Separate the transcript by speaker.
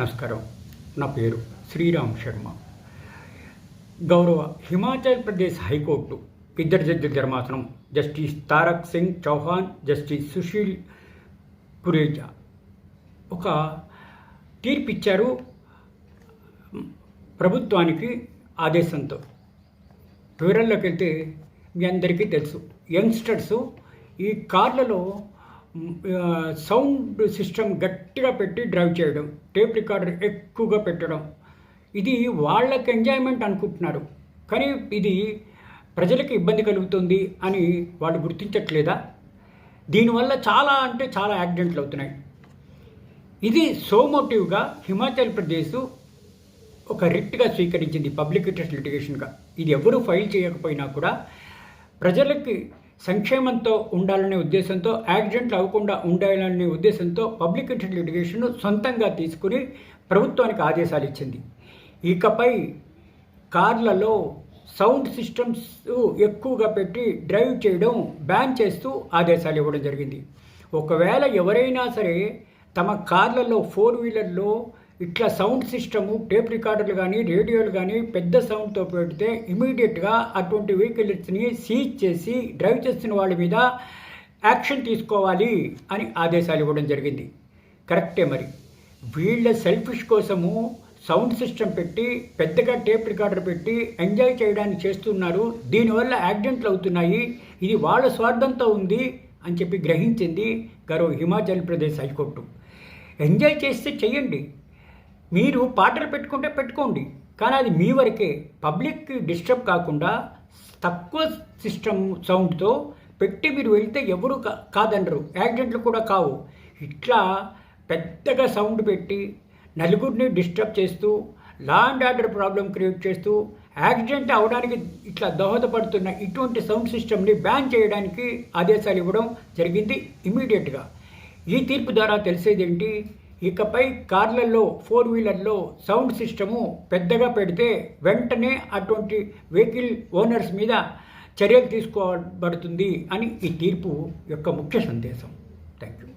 Speaker 1: నమస్కారం. నా పేరు శ్రీరామ్ శర్మ. గౌరవ హిమాచల్ ప్రదేశ్ హైకోర్టు ఇద్దరు జడ్జిల ధర్మాసనం జస్టిస్ తారక్ సింగ్ చౌహాన్ జస్టిస్ సుశీల్ పురేజా ఒక తీర్పు ఇచ్చారు. ప్రభుత్వానికి ఆదేశంతో. వివరంలోకి వెళ్తే మీ అందరికీ తెలుసు. యంగ్స్టర్స్ ఈ కార్లలో సౌండ్ సిస్టమ్ గట్టిగా పెట్టి డ్రైవ్ చేయడం టేప్ రికార్డర్ ఎక్కువగా పెట్టడం. ఇది వాళ్ళకి ఎంజాయ్మెంట్ అనుకుంటున్నారు. కానీ ఇది ప్రజలకు ఇబ్బంది కలుగుతుంది అని వాళ్ళు గుర్తించట్లేదా? దీనివల్ల చాలా అంటే చాలా యాక్సిడెంట్లు అవుతున్నాయి. ఇది సోమోటివ్గా హిమాచల్ ప్రదేశ్ ఒక రిట్గా స్వీకరించింది పబ్లిక్ ఇంట్రెస్ట్ లిటిగేషన్గా. ఇది ఎవరూ ఫైల్ చేయకపోయినా కూడా ప్రజలకి సంక్షేమంతో ఉండాలనే ఉద్దేశంతో యాక్సిడెంట్లు అవ్వకుండా ఉండాలనే ఉద్దేశంతో పబ్లిక్ ఇంటర్ లిటిగేషన్ను సొంతంగా తీసుకుని ప్రభుత్వానికి ఆదేశాలు ఇచ్చింది ఇకపై కార్లలో సౌండ్ సిస్టమ్స్ ఎక్కువగా పెట్టి డ్రైవ్ చేయడం బ్యాన్ చేస్తూ ఆదేశాలు ఇవ్వడం జరిగింది. ఒకవేళ ఎవరైనా సరే తమ కార్లలో ఫోర్ వీలర్లో ఇట్లా సౌండ్ సిస్టము టేప్ రికార్డర్లు కానీ రేడియోలు కానీ పెద్ద సౌండ్తో పెడితే ఇమీడియట్గా అటువంటి వెహికల్స్ని సీజ్ చేసి డ్రైవ్ చేస్తున్న వాళ్ళ మీద యాక్షన్ తీసుకోవాలి అని ఆదేశాలు ఇవ్వడం జరిగింది. కరెక్టే మరి. వీళ్ళ సెల్ఫిష్ కోసము సౌండ్ సిస్టమ్ పెట్టి పెద్దగా టేప్ రికార్డర్ పెట్టి ఎంజాయ్ చేయడానికి చేస్తున్నారు. దీనివల్ల యాక్సిడెంట్లు అవుతున్నాయి. ఇది వాళ్ళ స్వార్థంతో ఉంది అని చెప్పి గ్రహించింది గర్వ హిమాచల్ ప్రదేశ్ హైకోర్టు. ఎంజాయ్ చేస్తే చేయండి. మీరు పాటలు పెట్టుకుంటే పెట్టుకోండి. కానీ అది మీ వరకే. పబ్లిక్ డిస్టర్బ్ కాకుండా తక్కువ సిస్టమ్ సౌండ్తో పెట్టి మీరు వెళ్తే ఎవరు కా కాదనరు యాక్సిడెంట్లు కూడా కావు. ఇట్లా పెద్దగా సౌండ్ పెట్టి నలుగురిని డిస్టర్బ్ చేస్తూ law and order problem create చేస్తూ యాక్సిడెంట్ అవడానికి ఇట్లా దోహదపడుతున్న ఇటువంటి సౌండ్ సిస్టమ్ని బ్యాన్ చేయడానికి ఆదేశాలు ఇవ్వడం జరిగింది ఇమీడియట్గా. ఈ తీర్పు ద్వారా తెలిసేది ఏంటి ఇకపై కార్లలో ఫోర్ వీలర్లో సౌండ్ సిస్టము పెద్దగా పెడితే వెంటనే అటువంటి వెహికల్ ఓనర్స్ మీద చర్యలు తీసుకోబడుతుంది అని ఈ తీర్పు యొక్క ముఖ్య సందేశం. Thank you